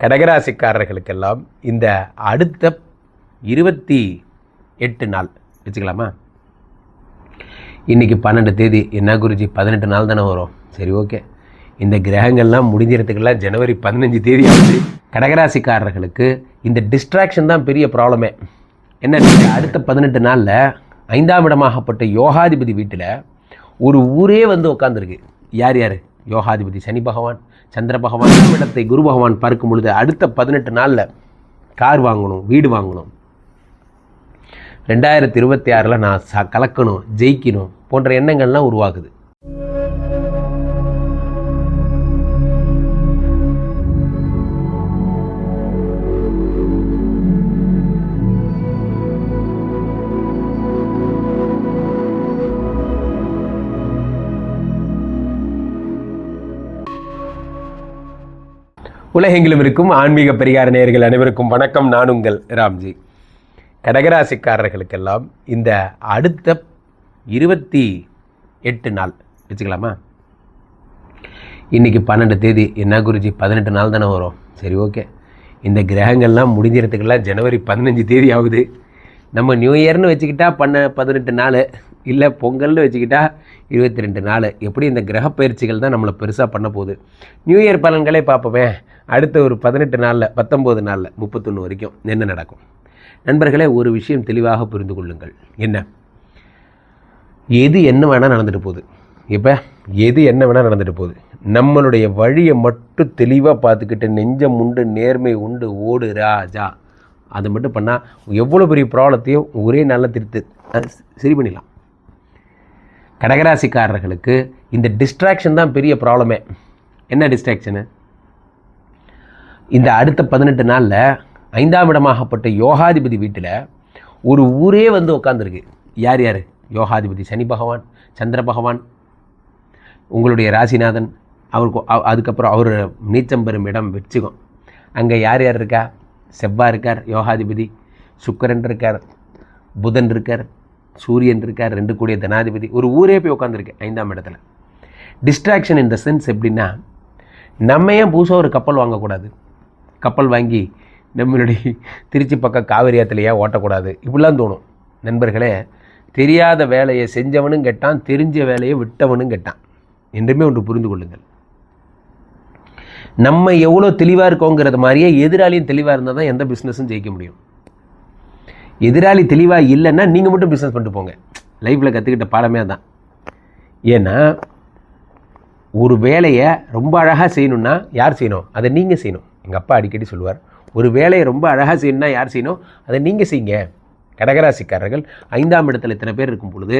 கடகராசிக்காரர்களுக்கெல்லாம் இந்த அடுத்த இருபத்தி எட்டு நாள் வச்சுக்கலாமா? இன்றைக்கி பன்னெண்டு தேதி என்ன குருஜி பதினெட்டு நாள் தானே வரும். சரி ஓகே. இந்த கிரகங்கள்லாம் முடிஞ்சிறதுக்கெல்லாம் ஜனவரி பதினஞ்சு தேதி ஆகுது கடகராசிக்காரர்களுக்கு இந்த டிஸ்ட்ராக்ஷன் தான் பெரிய ப்ராப்ளமே என்ன அடுத்த பதினெட்டு நாளில் ஐந்தாம் இடமாகப்பட்ட யோகாதிபதி வீட்டில் ஒரு ஊரே வந்து உட்காந்துருக்கு யார் யார்? யோகாதிபதி சனி பகவான். சந்திர பகவான் இடத்தை குரு பகவான் பார்க்கும் பொழுது அடுத்த பதினெட்டு நாளில் கார் வாங்கணும் வீடு வாங்கணும். ரெண்டாயிரத்தி இருபத்தி ஆறில் நான் ச கலக்கணும் ஜெயிக்கணும் போன்ற எண்ணங்கள்லாம் உருவாகுது. உலகெங்கிலும் இருக்கும் ஆன்மீக பரிகார நேயர்கள் அனைவருக்கும் வணக்கம். நான் உங்கள் ராம்ஜி. கடகராசிக்காரர்களுக்கெல்லாம் இந்த அடுத்த இருபத்தி எட்டு நாள் வச்சுக்கலாமா? இன்றைக்கி பன்னெண்டு தேதி என்ன குருஜி? பதினெட்டு நாள் தானே வரும். சரி ஓகே. இந்த கிரகங்கள்லாம் முடிஞ்சிறதுக்கெல்லாம் ஜனவரி பதினஞ்சு தேதி ஆகுது. நம்ம நியூ இயர்னு வச்சுக்கிட்டா பண்ண பதினெட்டு நாள். இல்லை பொங்கல்னு வச்சுக்கிட்டா இருபத்தி ரெண்டு நாள். எப்படி இந்த கிரக பயிற்சிகள் தான் நம்மளை பெருசாக பண்ண போகுது? நியூ இயர் பலன்களே பார்ப்போமே. அடுத்த ஒரு பதினெட்டு நாளில் பத்தொம்போது நாளில் முப்பத்தொன்று வரைக்கும் என்ன நடக்கும்? நண்பர்களே ஒரு விஷயம் தெளிவாக புரிந்து கொள்ளுங்கள். என்ன? எது என்ன வேணால் நடந்துட்டு போகுது. இப்போ எது என்ன வேணால் நடந்துட்டு போகுது. நம்மளுடைய வழியை மட்டும் தெளிவாக பார்த்துக்கிட்டு நெஞ்சம் உண்டு நேர்மை உண்டு ஓடு ராஜா அதை மட்டும் பண்ணால் எவ்வளோ பெரிய ப்ராப்ளத்தையும் ஒரே நாளில் திருத்து. சரி பண்ணிடலாம். கடகராசிக்காரர்களுக்கு இந்த டிஸ்ட்ராக்ஷன் தான் பெரிய ப்ராப்ளமே என்ன டிஸ்ட்ராக்ஷனு இந்த அடுத்த பதினெட்டு நாளில் ஐந்தாம் இடமாகப்பட்ட யோகாதிபதி வீட்டில் ஒரு ஊரே வந்து உட்காந்துருக்கு யார் யார்? யோகாதிபதி சனி பகவான் சந்திர பகவான் உங்களுடைய ராசிநாதன் அவருக்கு அதுக்கப்புறம் அவர் நீச்சம் பெறும் இடம் வச்சுக்கும் அங்கே யார் யார் இருக்கா? செவ்வாய் இருக்கார் யோகாதிபதி சுக்கரன் இருக்கார் புதன் இருக்கார் சூரியன் இருக்கார் ரெண்டு கூடிய தனாதிபதி ஒரு ஊரே போய் உட்காந்துருக்கு ஐந்தாம் இடத்துல. டிஸ்ட்ராக்ஷன் இன் த சென்ஸ் எப்படின்னா நம்ம ஏன் புதுசாக ஒரு கப்பல் வாங்கக்கூடாது? கப்பல் வாங்கி நம்மளுடைய திருச்சி பக்கம் காவிரி ஆற்றுலையே ஓட்டக்கூடாது? இப்படிலாம் தோணும். நண்பர்களே தெரியாத வேலையை செஞ்சவனும் கெட்டான் தெரிஞ்ச வேலையை விட்டவனும் கெட்டான். என்றுமே ஒன்று புரிந்து கொள்ளுங்கள். நம்ம எவ்வளோ தெளிவாக இருக்கோங்கிறது மாதிரியே எதிராளியும் தெளிவாக இருந்தால் தான் எந்த பிஸ்னஸும் ஜெயிக்க முடியும். எதிராளி தெளிவாக இல்லைன்னா நீங்கள் மட்டும் பிஸ்னஸ் பண்ணிட்டு போங்க. லைஃப்பில் கற்றுக்கிட்ட பாடமே தான் ஏன்னா ஒரு வேலையை ரொம்ப அழகாக செய்யணும்னா யார் செய்யணும்? அதை நீங்கள் செய்யணும். எங்கள் அப்பா அடிக்கடி சொல்லுவார் ஒரு வேலையை ரொம்ப அழகாக செய்யணும்னா யார் செய்யணும்? அதை நீங்கள் செய்யுங்க. கடகராசிக்காரர்கள் ஐந்தாம் இடத்துல இத்தனை பேர் இருக்கும் பொழுது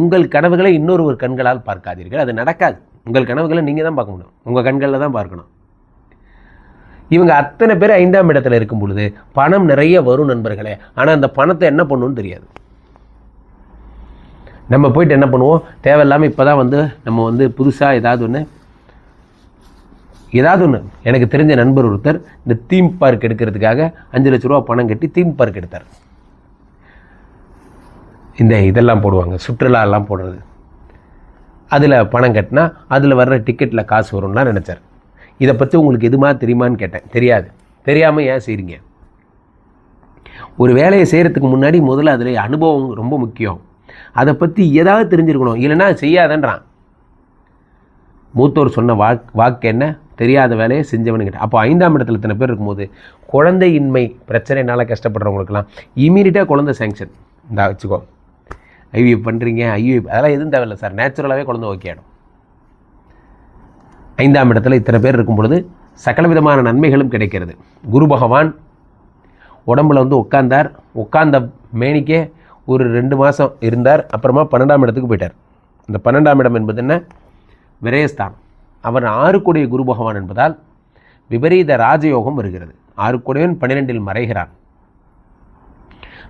உங்கள் கனவுகளை இன்னொரு ஒரு கண்களால் பார்க்காதீர்கள். அது நடக்காது. உங்கள் கனவுகளை நீங்கள் தான் பார்க்க முடியும். உங்கள் கண்களில் தான் பார்க்கணும். இவங்க அத்தனை பேர் ஐந்தாம் இடத்துல இருக்கும் பொழுது பணம் நிறைய வரும் நண்பர்களே. ஆனால் அந்த பணத்தை என்ன பண்ணணும்னு தெரியாது. நம்ம போயிட்டு என்ன பண்ணுவோம்? தேவையில்லாமல் இப்போ தான் வந்து நம்ம வந்து புதுசாக ஏதாவது ஒன்று ஏதாவது ஒன்று எனக்கு தெரிஞ்ச நண்பர் ஒருத்தர் இந்த தீம் பார்க் எடுக்கிறதுக்காக அஞ்சு லட்ச ரூபா பணம் கட்டி தீம் பார்க் எடுத்தார். இந்த இதெல்லாம் போடுவாங்க சுற்றுலாலாம் போடுறது. அதில் பணம் கட்டினா அதில் வர்ற டிக்கெட்டில் காசு வரும்லாம் நினச்சார். இதை பற்றி உங்களுக்கு எதுமா தெரியுமான்னு கேட்டேன். தெரியாது. தெரியாமல் ஏன் செய்கிறீங்க ஒரு வேலையை செய்கிறதுக்கு முன்னாடி முதல்ல அதில் அனுபவம் ரொம்ப முக்கியம். அதை பற்றி ஏதாவது தெரிஞ்சிருக்கணும். இல்லைன்னா செய்யாதன்றான். மூத்தோர் சொன்ன வாக் வாக்கு என்ன? தெரியாத வேலையை செஞ்சவனுங்கிட்ட அப்போ ஐந்தாம் இடத்துல இத்தனை பேர் இருக்கும்போது குழந்தையின்மை பிரச்சனைனால கஷ்டப்படுறவங்களுக்கெல்லாம் இமீடியட்டாக குழந்தை சேங்ஷன் இந்த வச்சுக்கோ. ஐவிஎஃப் பண்ணுறீங்க ஐவிஎஃப் அதெல்லாம் எதுவும் தேவையில்லை சார். நேச்சுரலாகவே குழந்தை ஓகே ஆகிடும் ஐந்தாம் இடத்துல இத்தனை பேர் இருக்கும் பொழுது சகல விதமான நன்மைகளும் கிடைக்கிறது. குரு பகவான் உடம்புல வந்து உட்கார்ந்தார். உட்கார்ந்த மேனிக்கே ஒரு ரெண்டு மாதம் இருந்தார். அப்புறமா பன்னெண்டாம் இடத்துக்கு போயிட்டார். இந்த பன்னெண்டாம் இடம் என்பது என்ன? விரயஸ்தானம். அவர் ஆறுக்குடைய குரு பகவான் என்பதால் விபரீத ராஜயோகம் வருகிறது. ஆறுக்குடையவன் பன்னிரெண்டில் மறைகிறான்.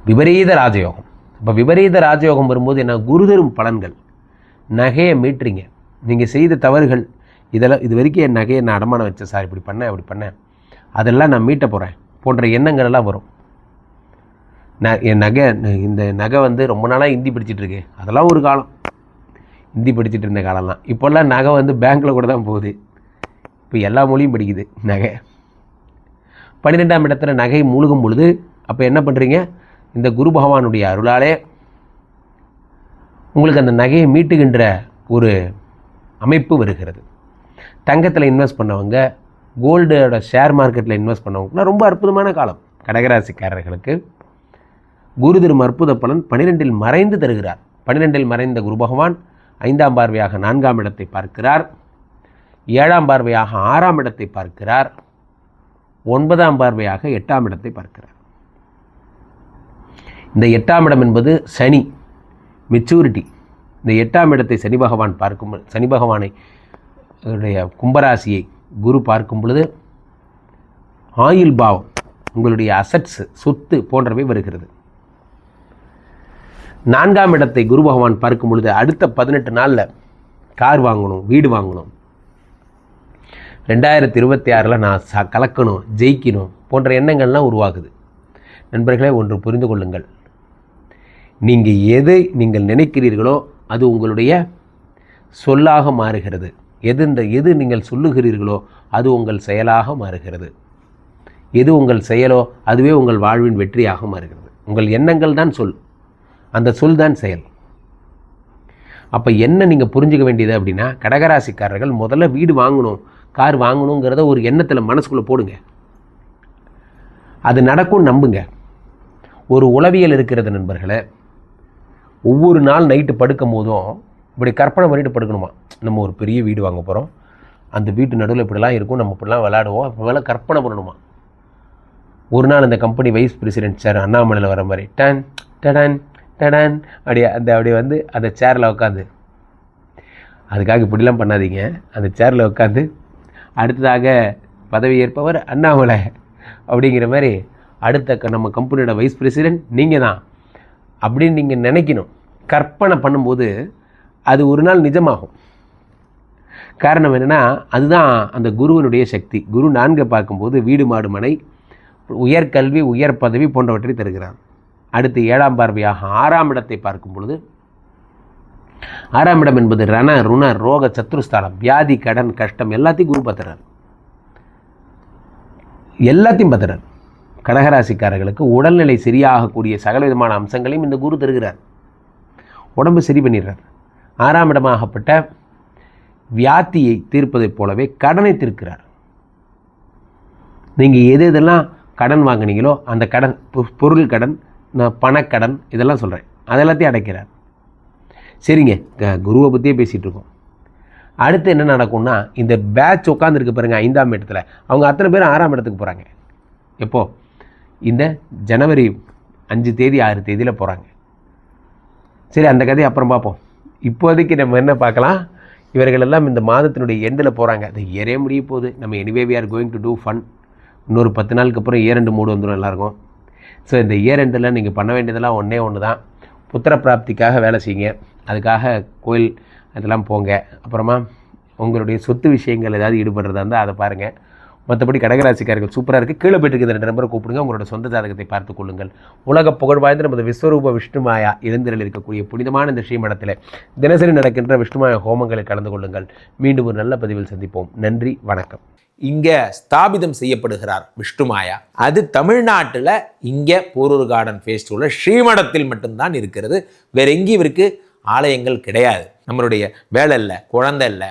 விபரீத ராஜயோகம். இப்போ விபரீத ராஜயோகம் வரும்போது என்ன? குரு தரும் பலன்கள். நகையை மீட்டுறீங்க. நீங்கள் செய்த தவறுகள் இதெல்லாம் இது வரைக்கும் என் நகையை நான் அடமானம் வச்சேன் சார். இப்படி பண்ணேன் அப்படி பண்ணேன். அதெல்லாம் நான் மீட்ட போகிறேன் போன்ற எண்ணங்கள் எல்லாம் வரும். நான் என் நகை இந்த நகை வந்து ரொம்ப நாளாக ஹிந்தி படிச்சிட்டு அதெல்லாம் ஒரு காலம். ஹிந்தி படிச்சிட்டு இருந்த காலம்லாம். இப்போல்லாம் நகை வந்து பேங்க்கில் கூட தான் போகுது. இப்போ எல்லா மொழியும் படிக்குது நகை. பன்னிரெண்டாம் இடத்துல நகை மூழ்கும் பொழுது அப்போ என்ன பண்ணுறீங்க இந்த குரு பகவானுடைய அருளாலே உங்களுக்கு அந்த நகையை மீட்டுகின்ற ஒரு அமைப்பு வருகிறது. தங்கத்தில் இன்வெஸ்ட் பண்ணவங்க கோல்டோட ஷேர் மார்க்கெட்டில் இன்வெஸ்ட் பண்ணவங்கலாம் ரொம்ப அற்புதமான காலம். கடகராசிக்காரர்களுக்கு குரு திரு அற்புத பலன் பனிரெண்டில் மறைந்து தருகிறார். பனிரெண்டில் மறைந்த குரு பகவான் ஐந்தாம் பார்வையாக நான்காம் இடத்தை பார்க்கிறார். ஏழாம் பார்வையாக ஆறாம் இடத்தை பார்க்கிறார். ஒன்பதாம் பார்வையாக எட்டாம் இடத்தை பார்க்கிறார். இந்த எட்டாம் இடம் என்பது சனி மெச்சூரிட்டி இந்த எட்டாம் இடத்தை சனி பகவான் பார்க்கும் சனி பகவானை அவருடைய கும்பராசியை குரு பார்க்கும் பொழுது ஆயுள் பாவம் உங்களுடைய அசட்ஸு சொத்து போன்றவை வருகிறது. நான்காம் இடத்தை குரு பகவான் பார்க்கும் பொழுது அடுத்த பதினெட்டு நாளில் கார் வாங்கணும் வீடு வாங்கணும். ரெண்டாயிரத்தி இருபத்தி ஆறில் நான் ச கலக்கணும் ஜெயிக்கணும் போன்ற எண்ணங்கள்லாம் உருவாகுது. நண்பர்களே ஒன்று புரிந்து கொள்ளுங்கள். நீங்கள் எதை நீங்கள் நினைக்கிறீர்களோ அது உங்களுடைய சொல்லாக மாறுகிறது. எது இந்த எது நீங்கள் சொல்லுகிறீர்களோ அது உங்கள் செயலாக மாறுகிறது. எது உங்கள் செயலோ அதுவே உங்கள் வாழ்வின் வெற்றியாக மாறுகிறது. உங்கள் எண்ணங்கள் தான் சொல். அந்த சொல் தான் செயல். அப்போ என்ன நீங்கள் புரிஞ்சுக்க வேண்டியது அப்படின்னா கடகராசிக்காரர்கள் முதல்ல வீடு வாங்கணும் கார் வாங்கணுங்கிறத ஒரு எண்ணத்தில் மனசுக்குள்ளே போடுங்க. அது நடக்கும் நம்புங்க. ஒரு உளவியல் இருக்கிறது நண்பர்களே ஒவ்வொரு நாள் நைட்டு படுக்கும் போதும் இப்படி கற்பனை பண்ணிட்டு படுக்கணுமா? நம்ம ஒரு பெரிய வீடு வாங்க போகிறோம் அந்த வீட்டு நடுவில் இப்படிலாம் இருக்கும். நம்ம இப்படிலாம் விளாடுவோம் அப்போலாம் கற்பனை பண்ணணுமா? ஒரு நாள் அந்த கம்பெனி வைஸ் பிரசிடென்ட் சார் அண்ணாமலையில் வர மாதிரி டன் டடன் டடன் அப்படியே அந்த அப்படியே வந்து அந்த சேரில் உட்காந்து அதுக்காக இப்படிலாம் பண்ணாதீங்க. அந்த சேரில் உட்காந்து அடுத்ததாக பதவி ஏற்பவர் அண்ணாமலை. அப்படிங்கிற மாதிரி அடுத்த க- நம்ம கம்பெனியோட வைஸ் பிரசிடென்ட் நீங்கள் தான் அப்படின்னு நீங்கள் நினைக்கணும். கற்பனை பண்ணும்போது அது ஒரு நாள் நிஜமாகும். காரணம் என்னென்னா அதுதான் அந்த குருவினுடைய சக்தி. குரு நான்கை பார்க்கும்போது வீடு மாடு மனை உயர்கல்வி உயர் பதவி போன்றவற்றை தருகிறார். அடுத்து ஏழாம் பார்வையாக ஆறாம் இடத்தை பார்க்கும் பொழுது ஆறாம் இடம் என்பது ரண ருண ரோக சத்ருஸ்தானம் வியாதி கடன் கஷ்டம் எல்லாத்தையும் குரு பார்த்துறார். எல்லாத்தையும் பார்த்துறார். கடகராசிக்காரர்களுக்கு உடல்நிலை சரியாகக்கூடிய சகல விதமான அம்சங்களையும் இந்த குரு தருகிறார். உடம்பு சரி பண்ணிடுறார். ஆறாம் இடமாகப்பட்ட வியாத்தியை தீர்ப்பதைப் போலவே கடனை தீர்க்கிறார். நீங்கள் எது எதெல்லாம் கடன் வாங்குனீங்களோ அந்த கடன் பொ- பொருள் கடன் நான் பணக்கடன் இதெல்லாம் சொல்கிறேன் அதெல்லாத்தையும் அடைக்கிறார். சரிங்க க- குருவை பற்றியே பேசிகிட்டு இருக்கோம். அடுத்து என்ன நடக்கும்னா இந்த பேட்ச் உட்காந்துருக்கு பாருங்கள் ஐந்தாம் இடத்துல. அவங்க அத்தனை பேரும் ஆறாம் இடத்துக்கு போகிறாங்க எப்போது இந்த ஜனவரி அஞ்சு தேதி ஆறு தேதியில் போகிறாங்க சரி அந்த கதையை அப்புறம் பார்ப்போம். இப்போதைக்கு நம்ம என்ன பார்க்கலாம்? இவர்கள் எல்லாம் இந்த மாதத்தினுடைய எண்டில் போகிறாங்க அது ஏறே முடிய போகுது. நம்ம anyway we are going to do fun இன்னொரு பத்து நாளுக்கு அப்புறம் இயர் ரெண்டு மூடு வந்துடும் எல்லாருக்கும். ஸோ இந்த இயர் ரெண்டில் நீங்கள் பண்ண வேண்டியதெல்லாம் ஒன்றே ஒன்று தான் புத்திர பிராப்திக்காக வேலை செய்யுங்க. அதுக்காக கோயில் அதெல்லாம் போங்க. அப்புறமா உங்களுடைய சொத்து விஷயங்கள் ஏதாவது ஈடுபடுறதா இருந்தால் அதை பாருங்கள் மற்றபடி கடகராசிக்காரர்கள் சூப்பராக இருக்குது கீழே போயிட்டு இருக்கிற ரெண்டு நம்பரை கூப்பிடுங்க. உங்களோட சொந்த ஜாதகத்தை பார்த்து கொள்ளுங்கள். உலக புகழ் வாய்ந்த நமது விஸ்வரூப விஷ்ணுமாயா இளைஞரில் இருக்கக்கூடிய புனிதமான இந்த ஸ்ரீமடத்தில் தினசரி நடக்கின்ற விஷ்ணுமாயா ஹோமங்களில் கலந்து கொள்ளுங்கள். மீண்டும் ஒரு நல்ல பதிவில் சந்திப்போம். நன்றி வணக்கம். இங்கே ஸ்தாபிதம் செய்யப்படுகிறார் விஷ்ணுமாயா அது தமிழ்நாட்டில் இங்கே போரூர் கார்டன் ஃபேஸ்டிவலில் ஸ்ரீமடத்தில் மட்டும்தான் இருக்கிறது. வேற எங்கேயும் இவருக்கு ஆலயங்கள் கிடையாது. நம்மளுடைய வேலை இல்லை குழந்தை இல்லை